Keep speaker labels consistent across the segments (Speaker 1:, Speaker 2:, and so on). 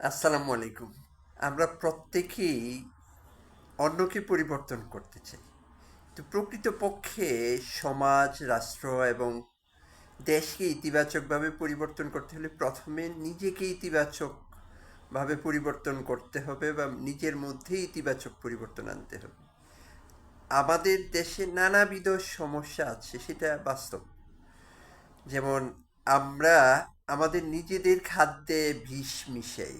Speaker 1: আসসালামু আলাইকুম। আমরা প্রত্যেকেই অন্যকে পরিবর্তন করতে চাই। তো প্রকৃতপক্ষে সমাজ, রাষ্ট্র এবং দেশকে ইতিবাচকভাবে পরিবর্তন করতে হলে প্রথমে নিজেকে ইতিবাচকভাবে পরিবর্তন করতে হবে বা নিজের মধ্যে ইতিবাচক পরিবর্তন আনতে হবে। আমাদের দেশে নানাবিধ সমস্যা আছে, সেটা বাস্তব। যেমন আমরা আমাদের নিজেদের খাদ্যে বিষ মিশাই।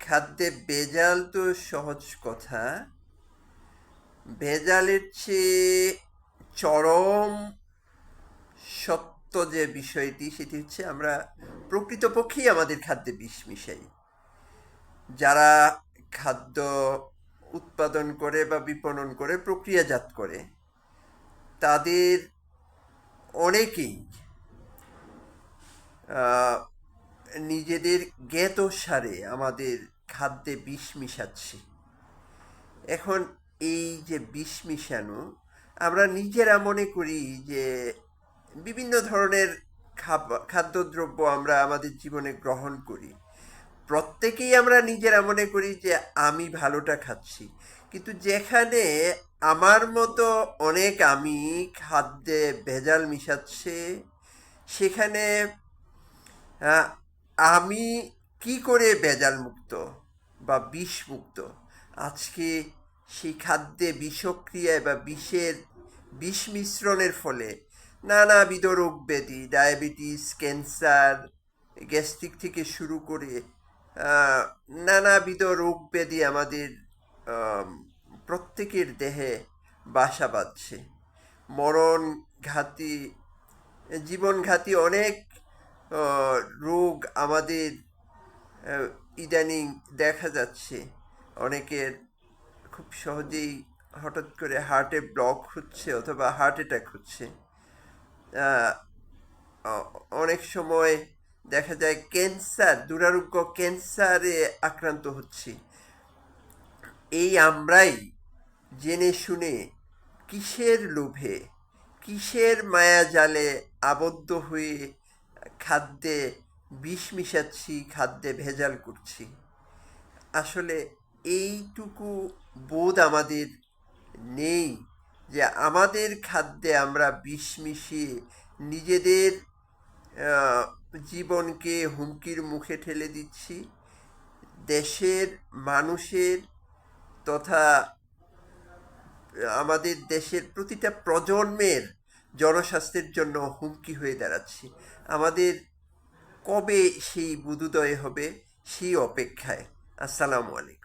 Speaker 1: খাদ্যে ভেজাল তো সহজ কথা। ভেজালের চেয়ে চরম সত্য যে বিষয়টি, সেটি হচ্ছে আমরা প্রকৃতপক্ষেই আমাদের খাদ্যে বিষ মিশাই। যারা খাদ্য উৎপাদন করে বা বিপণন করে, প্রক্রিয়াজাত করে, তাদের অনেকেই নিজেদের জ্ঞাত সারে আমাদের খাদ্যে বিষ মিশাচ্ছে। এখন এই যে বিষ মিশানো, আমরা নিজেরা মনে করি যে বিভিন্ন ধরনের খাদ্যদ্রব্য আমরা আমাদের জীবনে গ্রহণ করি। প্রত্যেকেই আমরা নিজেরা মনে করি যে আমি ভালোটা খাচ্ছি। কিন্তু যেখানে আমার মতো অনেক আমি খাদ্যে ভেজাল মিশাচ্ছে, সেখানে আমি কি করে ভেজাল মুক্ত বা বিষ মুক্ত আজকে সেই খাদ্যে বিষক্রিয়ায় বা বিষের বিষ মিশ্রণের ফলে নানাবিধ রোগ ব্যাধি, ডায়াবেটিস, ক্যান্সার, গ্যাস্ট্রিক থেকে শুরু করে নানাবিধ রোগ ব্যাধি আমাদের প্রত্যেকের দেহে বাসা বাঁধছে। মরণ ঘাতি জীবনঘাতী অনেক রোগ আমাদের ইদানিং দেখা যাচ্ছে। অনেকের খুব সহজেই হঠাৎ করে হার্টে ব্লক হচ্ছে অথবা হার্ট অ্যাটাক হচ্ছে। অনেক সময় দেখা যায় ক্যান্সার দুরারোগ্য ক্যান্সারে আক্রান্ত হচ্ছে। এই আমরাই জেনে শুনে কিসের লোভে, কিসের মায়া জালে আবদ্ধ হয়ে খাদ্যে বিষ মিশাচ্ছি, খাদ্যে ভেজাল করছি। আসলে এইটুকু বোধ আমাদের নেই যে আমাদের খাদ্যে আমরা বিষ মিশিয়ে নিজেদের জীবনকে হুমকির মুখে ঠেলে দিচ্ছি। দেশের মানুষের তথা আমাদের দেশের প্রতিটা প্রজন্মের জনস্বাস্থ্যের জন্য হুমকি হয়ে দাঁড়াচ্ছি। আমাদের কবে সেই বুধুদয় হবে? সেই অপেক্ষায়। আসসালামু আলাইকুম।